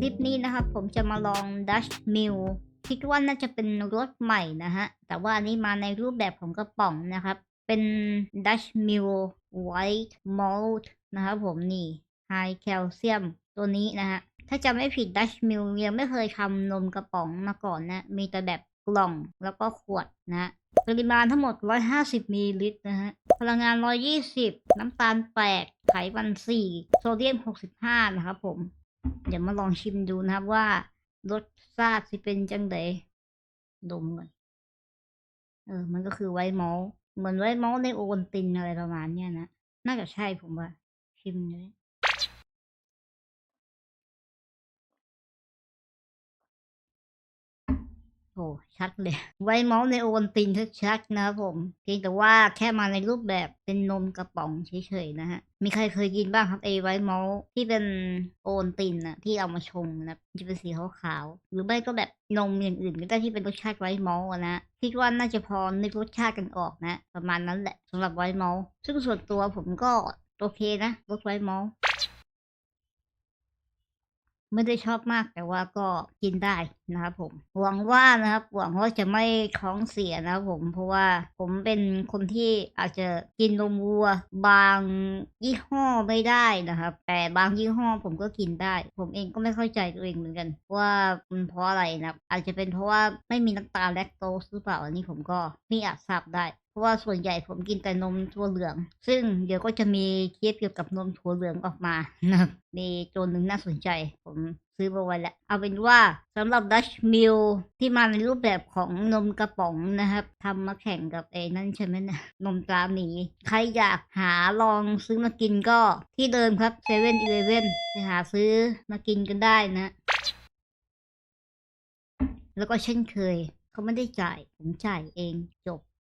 คลิปนี้นะครับ ผมจะมาลอง Dutch Mill คิดว่าน่าจะเป็นรสใหม่นะฮะ แต่ว่าอันนี้มาในรูปแบบของกระป๋องนะครับ เป็น Dutch Mill White Malt นะครับผมนี่ High Calcium ตัวนี้นะฮะ ถ้าจำไม่ผิด Dutch Mill ยังไม่เคยทำนมกระป๋องมาก่อนนะ มีแต่แบบกล่องแล้วก็ขวดนะฮะปริมาณทั้งหมด 150มิลลิลิตรนะฮะ พลังงาน 120 น้ำตาล 8 ไขมัน 4 โซเดียม 65 นะครับผม เดี๋ยวมาลองชิมดูนะครับว่ารสชาติสิเป็นจังไดดมก่อนเออ มันก็คือไวมอลเหมือนไวมอลในโอวันตินอะไรประมาณเนี้ยนะ น่าจะใช่ผมว่า ชิมเลย โอ้ชัดเลย ไวท์มอลต์ในโอวัลตินชัดๆนะครับผมเพียงแต่ว่าแค่มาในรูปแบบเป็นนมกระป๋องเฉยๆนะฮะ มีใครเคยกินบ้างครับไอไวท์มอลต์ที่เป็นโอวัลตินอะที่เอามาชงนะจะเป็นสีขาวๆหรือไม่ก็แบบนมอย่างอื่นก็ได้ที่เป็นรสชาติไวท์มอลต์นะคิดว่าน่าจะพอนึกรสชาติกันออกนะ ประมาณนั้นแหละสำหรับไวท์มอลต์ซึ่งส่วนตัวผมก็โอเคนะรสไวท์มอลต์ ไม่ได้ชอบมากแต่ว่าก็กินได้นะครับผม หวังว่านะครับ หวังว่าจะไม่ท้องเสียนะครับผม เพราะว่าผมเป็นคนที่อาจจะกินนมวัว บางยี่ห้อไม่ได้นะครับ แต่บางยี่ห้อผมก็กินได้ ผมเองก็ไม่เข้าใจตัวเองเหมือนกัน ว่ามันเพราะอะไรนะอาจจะเป็นเพราะว่าไม่มีน้ำตาลแลคโตสหรือเปล่าอันนี้ผมก็ไม่อาจทราบได้ ราะว่าส่วนใหญ่ผมกินแต่นมถั่วเหลือง ซึ่งเดี๋ยวก็จะมีคลิปเกี่ยวกับนมถั่วเหลืองออกมานะครับมีตัวหนึ่งน่าสนใจ ผมซื้อมาไว้แล้ว เอาเป็นว่าสำหรับ Dutch Mill ที่มาในรูปแบบของนมกระป๋องนะครับทำมาแข่งกับเอนั่นใช่ไหมนะนมตราหมีใครอยากหาลองซื้อมากินก็ที่เดิมครับเซเว่นอีเลเว่นไปหาซื้อมากินกันได้นะ แล้วก็เช่นเคยเขาไม่ได้จ่าย ผมจ่ายเองจบ